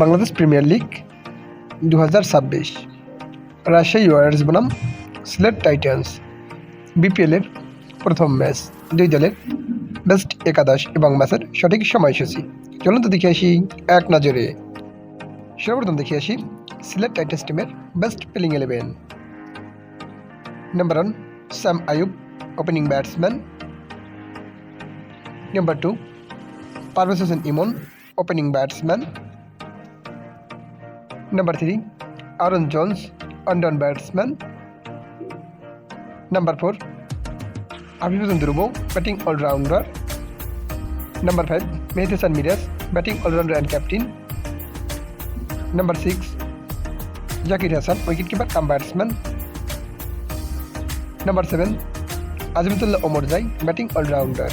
Bangladesh premier league দু হাজার ছাব্বিশ। রাজশাহী ওয়ারিয়ার্স বনাম সিলেট টাইটান্স। বিপিএলের প্রথম ম্যাচ। দুই দলের বেস্ট একাদশ এবং ম্যাচের সঠিক সময়সূচি। চলুন তো দেখে আসি এক নজরে। সর্বপ্রথম দেখে আসি সিলেট টাইটান্স টিমের best playing eleven number one Saim Ayub opening batsman number two Parvez Hossain Emon opening batsman Number 3, Aaron Jones, on-down batsman. Number 4, Abhishek Dhruvo, batting all-rounder. Number 5, Mehdi Hasan batting all-rounder and captain. Number 6, Zakir Hassan, wicketkeeper cum batsman. Number 7, Azimutullah Omorzai, batting all-rounder.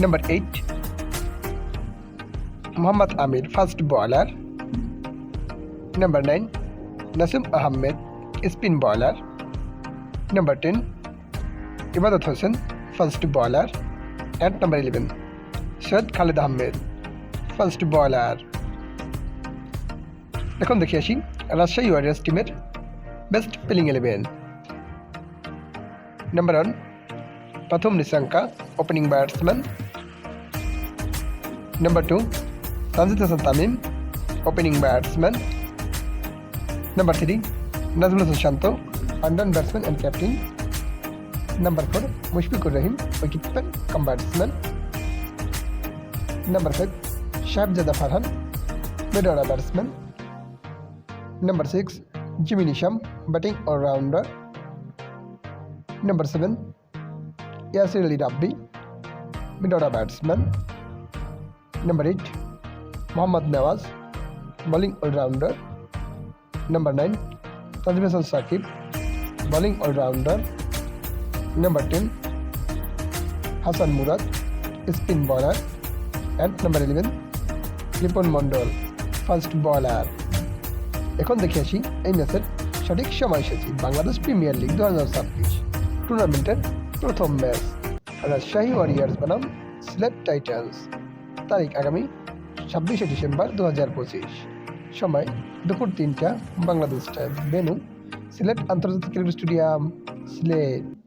Number 8, Muhammad Amir, fast bowler. Number 9, Nasim Ahmed, spin bowler. Number 10, Ibadat Hossain, first bowler. And number 11, Syed Khalid Ahmed, first bowler. এখন দেখে আসি Rajshahi warriors টিমের best playing eleven number one Pathum Nissanka opening batsman number two Tanzid Hasan Tamim opening batsman number three Najmul Shanto undone batsman and captain number four Mushfiqur Rahim wicketkeeper cum batsman number five Sahibzada Farhan mid order batsman number six Jimmy Neesham batting allrounder number seven Yasir Ali Rabbi mid order batsman number eight Mohammad Nawaz bowling allrounder Number 9, Tajim Hasan Saqib, bowling all-rounder. Number 10, Hassan Murad, spin bowler. And number 11, Ripon Mondal fast bowler এখন দেখে আসি এই ম্যাচের সঠিক সময়সূচি Bangladesh premier league দু হাজার ছাব্বিশ টুর্নামেন্টের প্রথম ম্যাচ রাজশাহী ওয়ারিয়ার্স বনাম সিলেট টাইটান্স তারিখ আগামী ছাব্বিশে ডিসেম্বর দু হাজার পঁচিশ সময় দুপুর তিনটা বাংলাদেশ টাইম বেনু সিলেট আন্তর্জাতিক ক্রিকেট স্টেডিয়াম সিলেট